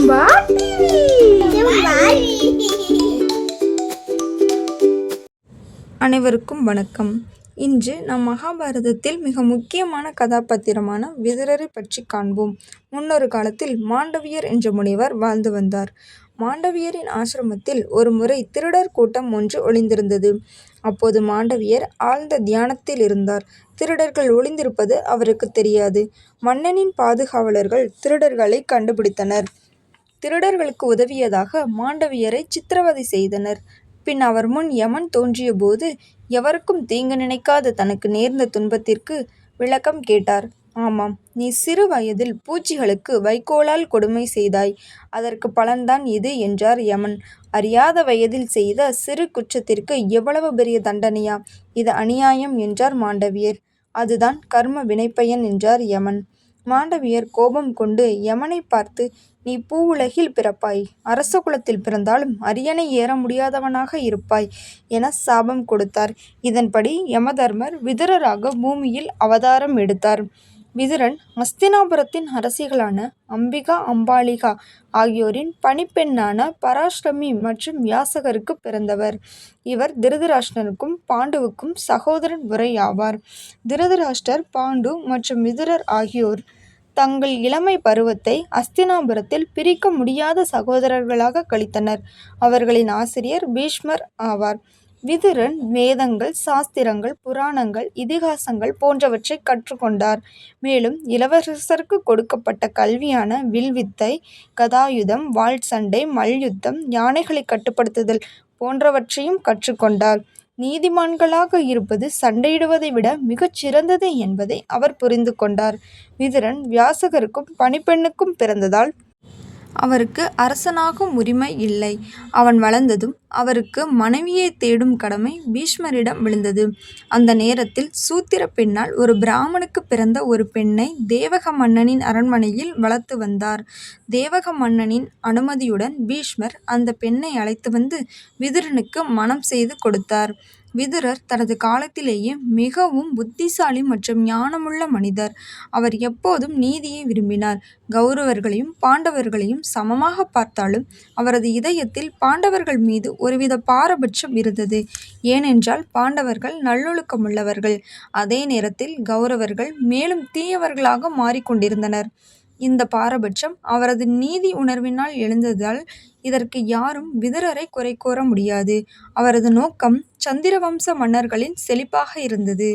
ஜெம்பா அனைவருக்கும் வணக்கம். இன்று நம் மகாபாரதத்தில் மிக முக்கியமான கதாபாத்திரமான விதுரரை பற்றி காண்போம். முன்னொரு காலத்தில் மாண்டவியர் என்ற முனிவர் வாழ்ந்து வந்தார். மாண்டவியரின் ஆசிரமத்தில் ஒரு முறை திருடர் கூட்டம் ஒன்று ஒளிந்திருந்தது. அப்போது மாண்டவியர் ஆழ்ந்த தியானத்தில் இருந்தார். திருடர்கள் ஒளிந்திருப்பது அவருக்கு தெரியாது. மன்னனின் பாதுகாவலர்கள் திருடர்களை கண்டுபிடித்தனர். திருடர்களுக்கு உதவியதாக மாண்டவியரை சித்திரவதை செய்தனர். பின் அவர் முன் யமன் தோன்றியபோது எவருக்கும் தீங்கு நினைக்காத தனக்கு நேர்ந்த துன்பத்திற்கு விளக்கம் கேட்டார். ஆமாம் நீ சிறு வயதில் பூச்சிகளுக்கு வைக்கோலால் கொடுமை செய்தாய். அதற்கு பலன்தான் இது என்றார் யமன். அறியாத வயதில் செய்த சிறு குற்றத்திற்கு எவ்வளவு பெரிய தண்டனையா? இது அநியாயம் என்றார் மாண்டவியர். அதுதான் கர்ம வினைப்பயன் என்றார் யமன். மாண்டவியர் கோபம் கொண்டு யமனை பார்த்து நீ பூவுலகில் பிறப்பாய். அரச குலத்தில் பிறந்தாலும் அரியணை ஏற முடியாதவனாக இருப்பாய் என சாபம் கொடுத்தார். இதன்படி யமதர்மர் விதுரராக பூமியில் அவதாரம் எடுத்தார். விதுரன் அஸ்தினாபுரத்தின் அரசிகளான அம்பிகா அம்பாலிகா ஆகியோரின் பணிப்பெண்ணான பராஷ்டமி மற்றும் வியாசகருக்கு பிறந்தவர். இவர் திருதராஷ்டனுக்கும் பாண்டுவுக்கும் சகோதரன் உரையாவார். திருதராஷ்டர் பாண்டு மற்றும் விதுரர் ஆகியோர் தங்கள் இளமை பருவத்தை அஸ்தினாபுரத்தில் பிரிக்க முடியாத சகோதரர்களாக கழித்தனர். அவர்களின் ஆசிரியர் பீஷ்மர் ஆவார். விதுரன் வேதங்கள் சாஸ்திரங்கள் புராணங்கள் இதிகாசங்கள் போன்றவற்றை கற்றுக்கொண்டார். மேலும் இளவரசருக்கு கொடுக்கப்பட்ட கல்வியான வில்வித்தை கதாயுதம் வாள் சண்டை மல்யுத்தம் யானைகளை கட்டுப்படுத்துதல் போன்றவற்றையும் கற்றுக்கொண்டார். நீதிமான்களாக இருப்பது சண்டையிடுவதை விட மிகச் சிறந்தது என்பதை அவர் புரிந்து கொண்டார். விதுரன் வியாசகருக்கும் பணிப்பெண்ணுக்கும் பிறந்ததால் அவருக்கு அரசனாகும் உரிமை இல்லை. அவன் வளர்ந்ததும் அவருக்கு மனைவியை தேடும் கடமை பீஷ்மரிடம் விழுந்தது. அந்த நேரத்தில் சூத்திர பெண்ணால் ஒரு பிராமணுக்கு பிறந்த ஒரு பெண்ணை தேவக மன்னனின் அரண்மனையில் வளர்த்து வந்தார். தேவக மன்னனின் அனுமதியுடன் பீஷ்மர் அந்த பெண்ணை அழைத்து வந்து விதுரனுக்கு மணம் செய்து கொடுத்தார். விதுரர் தனது காலத்திலேயே மிகவும் புத்திசாலி மற்றும் ஞானமுள்ள மனிதர். அவர் எப்போதும் நீதியை விரும்பினார். கௌரவர்களையும் பாண்டவர்களையும் சமமாக பார்த்தாலும் அவரது இதயத்தில் பாண்டவர்கள் மீது ஒருவித பாரபட்சம் இருந்தது. ஏனென்றால் பாண்டவர்கள் நல்லொழுக்கமுள்ளவர்கள். அதே நேரத்தில் கௌரவர்கள் மேலும் தீயவர்களாக மாறிக்கொண்டிருந்தனர். இந்த பாரபட்சம் அவரது நீதி உணர்வினால் எழுந்ததால் இதற்கு யாரும் விதுரரை குறை கூற முடியாது. அவரது நோக்கம் சந்திரவம்ச மன்னர்களின் செழிப்பாக இருந்தது.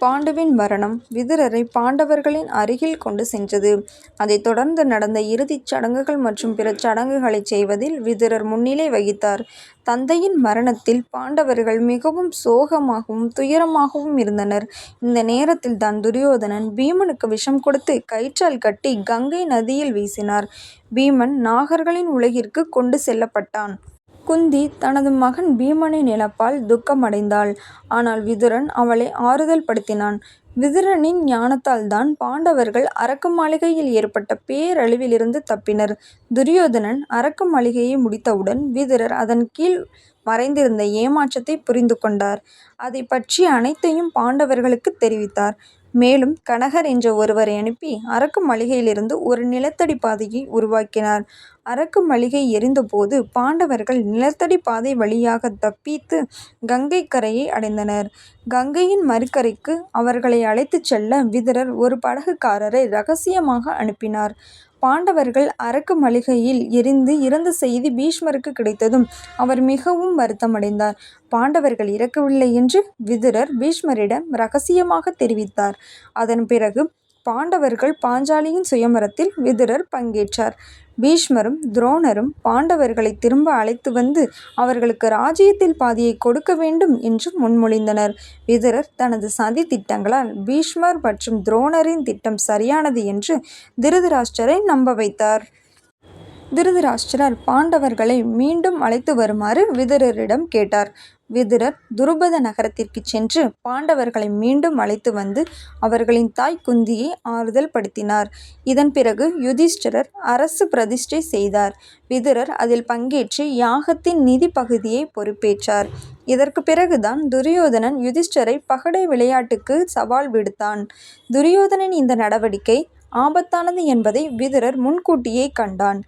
பாண்டுவின் மரணம் விதுரரை பாண்டவர்களின் அருகில் கொண்டு சென்றது. அதைத் தொடர்ந்து நடந்த இறுதிச் சடங்குகள் மற்றும் பிற சடங்குகளைச் செய்வதில் விதுரர் முன்னிலை வகித்தார். தந்தையின் மரணத்தில் பாண்டவர்கள் மிகவும் சோகமாகவும் துயரமாகவும் இருந்தனர். இந்த நேரத்தில் தான் துரியோதனன் பீமனுக்கு விஷம் கொடுத்து கயிற்றால் கட்டி கங்கை நதியில் வீசினார். பீமன் நாகர்களின் உலகிற்கு கொண்டு செல்லப்பட்டான். குந்தி தனது மகன் பீமனின் இழப்பால் துக்கமடைந்தாள். ஆனால் விதுரன் அவளை ஆறுதல் படுத்தினான். விதுரனின் ஞானத்தால் தான் பாண்டவர்கள் அரக்கு மாளிகையில் ஏற்பட்ட பேரழிவிலிருந்து தப்பினர். துரியோதனன் அரக்கு மாளிகையை முடித்தவுடன் விதுரர் அதன் கீழ் மறைந்திருந்த ஏமாற்றத்தை புரிந்து கொண்டார். அதை பற்றி அனைத்தையும் பாண்டவர்களுக்கு தெரிவித்தார். மேலும் கனகர் என்ற ஒருவரை அனுப்பி அரக்கு மளிகையிலிருந்து ஒரு நிலத்தடி பாதையை உருவாக்கினார். அரக்கு மளிகை எரிந்தபோது பாண்டவர்கள் நிலத்தடி பாதை வழியாக தப்பித்து கங்கை கரையை அடைந்தனர். கங்கையின் மறுக்கரைக்கு அவர்களை அழைத்துச் செல்ல விதுரர் ஒரு படகுக்காரரை ரகசியமாக அனுப்பினார். பாண்டவர்கள் அரக்கு மளிகையில் எரிந்து இறந்த செய்தி பீஷ்மருக்கு கிடைத்ததும் அவர் மிகவும் வருத்தமடைந்தார். பாண்டவர்கள் இறக்கவில்லை என்று விதுரர் பீஷ்மரிடம் ரகசியமாக தெரிவித்தார். அதன் பிறகு பாண்டவர்கள் பாஞ்சாலியின் சுயமரத்தில் விதுரர் பங்கேற்றார். பீஷ்மரும் துரோணரும் பாண்டவர்களை திரும்ப அழைத்து வந்து அவர்களுக்கு ராஜ்யத்தில் பாதியை கொடுக்க வேண்டும் என்று முன்மொழிந்தனர். விதுரர் தனது சதி திட்டங்களால் பீஷ்மர் மற்றும் துரோணரின் திட்டம் சரியானது என்று திருதராஷ்டரை நம்ப வைத்தார். திருதராஷ்டிரர் பாண்டவர்களை மீண்டும் அழைத்து வருமாறு விதுரரிடம் கேட்டார். விதுரர் துருபத நகரத்திற்கு சென்று பாண்டவர்களை மீண்டும் அழைத்து வந்து அவர்களின் தாய் குந்தியை ஆறுதல் படுத்தினார். இதன் பிறகு யுதிஷ்டிரர் அரசு பிரதிஷ்டை செய்தார். விதுரர் அதில் பங்கேற்று யாகத்தின் நிதி பகுதியை பொறுப்பேற்றார். இதற்கு பிறகுதான் துரியோதனன் யுதிஷ்டரை பகடை விளையாட்டுக்கு சவால் விடுத்தான். துரியோதனன் இந்த நடவடிக்கை ஆபத்தானது என்பதை விதுரர் முன்கூட்டியே கண்டான்.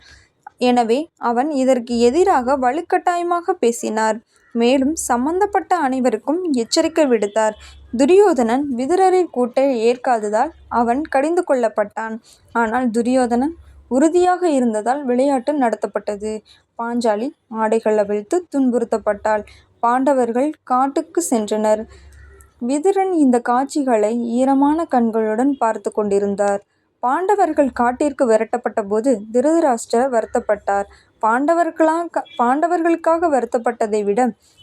எனவே அவன் இதற்கு எதிராக வலுக்கட்டாயமாக பேசினார். மேலும் சம்பந்தப்பட்ட அனைவருக்கும் எச்சரிக்கை விடுத்தார். துரியோதனன் விதுரரின் கூட்டை ஏற்காததால் அவன் கடிந்து கொள்ளப்பட்டான். ஆனால் துரியோதனன் உறுதியாக இருந்ததால் விளையாட்டு நடத்தப்பட்டது. பாஞ்சாலி ஆடைகள் அவிழ்த்து துன்புறுத்தப்பட்டாள். பாண்டவர்கள் காட்டுக்கு சென்றனர். விதுரன் இந்த காட்சிகளை ஈரமான கண்களுடன் பார்த்து கொண்டிருந்தார். பாண்டவர்கள் காட்டிற்கு விரட்டப்பட்டபோது திருதராஷ்டிரர் வருத்தப்பட்டார். பாண்டவர்களாக பாண்டவர்களுக்காக வருத்தப்பட்டதை விட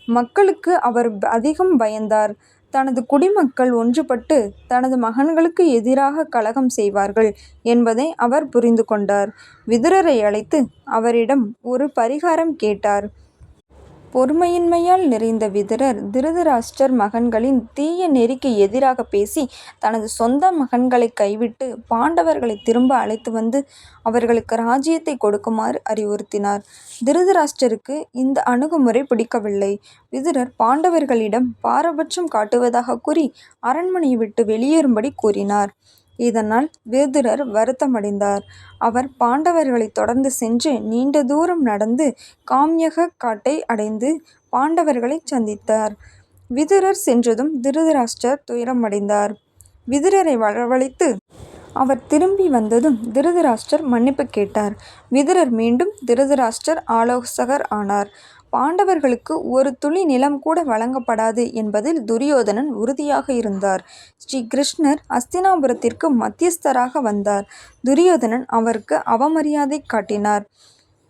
மக்களுக்கு அவர் அதிகம் பயந்தார். தனது குடிமக்கள் ஒன்றுபட்டு தனது மகன்களுக்கு எதிராக கலகம் செய்வார்கள் என்பதை அவர் புரிந்து கொண்டார். விதுரரை அழைத்து அவரிடம் ஒரு பரிகாரம் கேட்டார். பொறுமையின்மையால் நிறைந்த விதுரர் திருதராஷ்டர் மகன்களின் தீய நெறிக்கு எதிராக பேசி தனது சொந்த மகன்களை கைவிட்டு பாண்டவர்களை திரும்ப அழைத்து வந்து அவர்களுக்கு ராஜ்யத்தை கொடுக்குமாறு அறிவுறுத்தினார். திருதராஷ்டருக்கு இந்த அணுகுமுறை பிடிக்கவில்லை. விதுரர் பாண்டவர்களிடம் பாரபட்சம் காட்டுவதாக கூறி அரண்மனையை விட்டு வெளியேறும்படி கூறினார். இதனால் விதுரர் வருத்தமடைந்தார். அவர் பாண்டவர்களைத் தொடர்ந்து சென்று நீண்ட தூரம் நடந்து காம்யக காட்டை அடைந்து பாண்டவர்களைச் சந்தித்தார். விதுரர் சென்றதும் திருதராஷ்டிரர் துயரமடைந்தார். விதுரரை வரவழைத்து அவர் திரும்பி வந்ததும் திருதராஷ்டிரர் மன்னிப்புக் கேட்டார். விதுரர் மீண்டும் திருதராஷ்டிரர் ஆலோசகர் ஆனார். பாண்டவர்களுக்கு ஒரு துளி நிலம் கூட வழங்கப்படாது என்பதில் துரியோதனன் உறுதியாக இருந்தார். ஸ்ரீ கிருஷ்ணர் அஸ்தினாபுரத்திற்கு மத்தியஸ்தராக வந்தார். துரியோதனன் அவருக்கு அவமரியாதை காட்டினார்.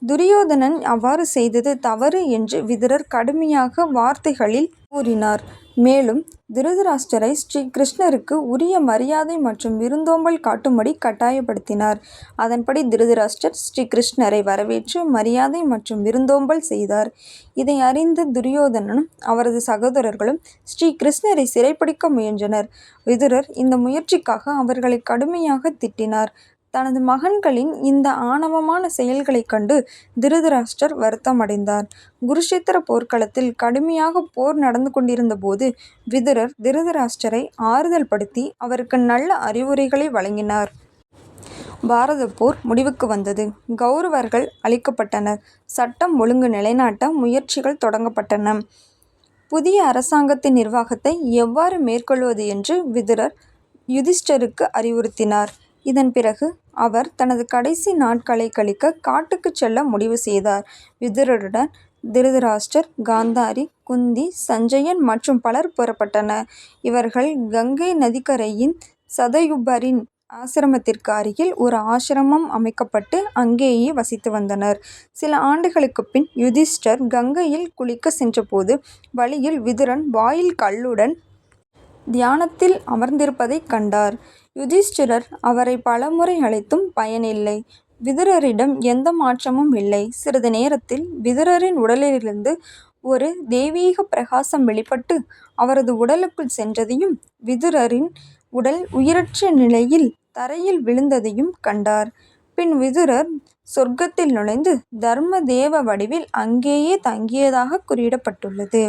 துரியோதனன் அவ்வாறு செய்தது தவறு என்று விதுரர் கடுமையாக வார்த்தைகளில் கூறினார். மேலும் திருதராஷ்டரை ஸ்ரீ கிருஷ்ணருக்கு உரிய மரியாதை மற்றும் விருந்தோம்பல் காட்டும்படி கட்டாயப்படுத்தினார். அதன்படி திருதராஷ்டர் ஸ்ரீ கிருஷ்ணரை வரவேற்று மரியாதை மற்றும் விருந்தோம்பல் செய்தார். இதை அறிந்த துரியோதனனும் அவரது சகோதரர்களும் ஸ்ரீ கிருஷ்ணரை சிறைப்பிடிக்க முயன்றனர். விதுரர் இந்த முயற்சிக்காக அவர்களை கடுமையாக திட்டினார். தனது மகன்களின் இந்த ஆணவமான செயல்களைக் கண்டு திருதராஷ்டர் வருத்தமடைந்தார். குருஷேத்திர போர்க்களத்தில் கடுமையாக போர் நடந்து கொண்டிருந்தபோது விதுரர் திருதராஷ்டரை ஆறுதல் படுத்தி அவருக்கு நல்ல அறிவுரைகளை வழங்கினார். பாரதப் போர் முடிவுக்கு வந்தது. கௌரவர்கள் அளிக்கப்பட்டனர் சட்டம் ஒழுங்கு நிலைநாட்ட முயற்சிகள் தொடங்கப்பட்டன. புதிய அரசாங்கத்தின் நிர்வாகத்தை எவ்வாறு மேற்கொள்வது என்று விதுரர் யுதிஷ்டருக்கு அறிவுறுத்தினார். இதன் பிறகு அவர் தனது கடைசி நாட்களை கழிக்க காட்டுக்குச் செல்ல முடிவு செய்தார். விதுரருடன் திருதராஷ்டர் காந்தாரி குந்தி சஞ்சயன் மற்றும் பலர் புறப்பட்டனர். இவர்கள் கங்கை நதிக்கரையின் சதயுபரின் ஆசிரமத்திற்கு அருகில் ஒரு ஆசிரமம் அமைக்கப்பட்டு அங்கேயே வசித்து வந்தனர். சில ஆண்டுகளுக்குப் பின் யுதிஷ்டர் கங்கையில் குளிக்க சென்றபோது வழியில் விதுரன் வாயில் கல்லுடன் தியானத்தில் அமர்ந்திருப்பதைக் கண்டார். யுதிஷ்டிரர் அவரை பலமுறை அழைத்தும் பயனில்லை. விதுரரிடம் எந்த மாற்றமும் இல்லை. சிறிது நேரத்தில் விதுரரின் உடலிலிருந்து ஒரு தெய்வீக பிரகாசம் வெளிப்பட்டு அவரது உடலுக்குள் சென்றதையும் விதுரரின் உடல் உயிரற்ற நிலையில் தரையில் விழுந்ததையும் கண்டார். பின் விதுரர் சொர்க்கத்தில் நுழைந்து தர்ம தேவ வடிவில் அங்கேயே தங்கியதாகக் குறியிடப்பட்டுள்ளது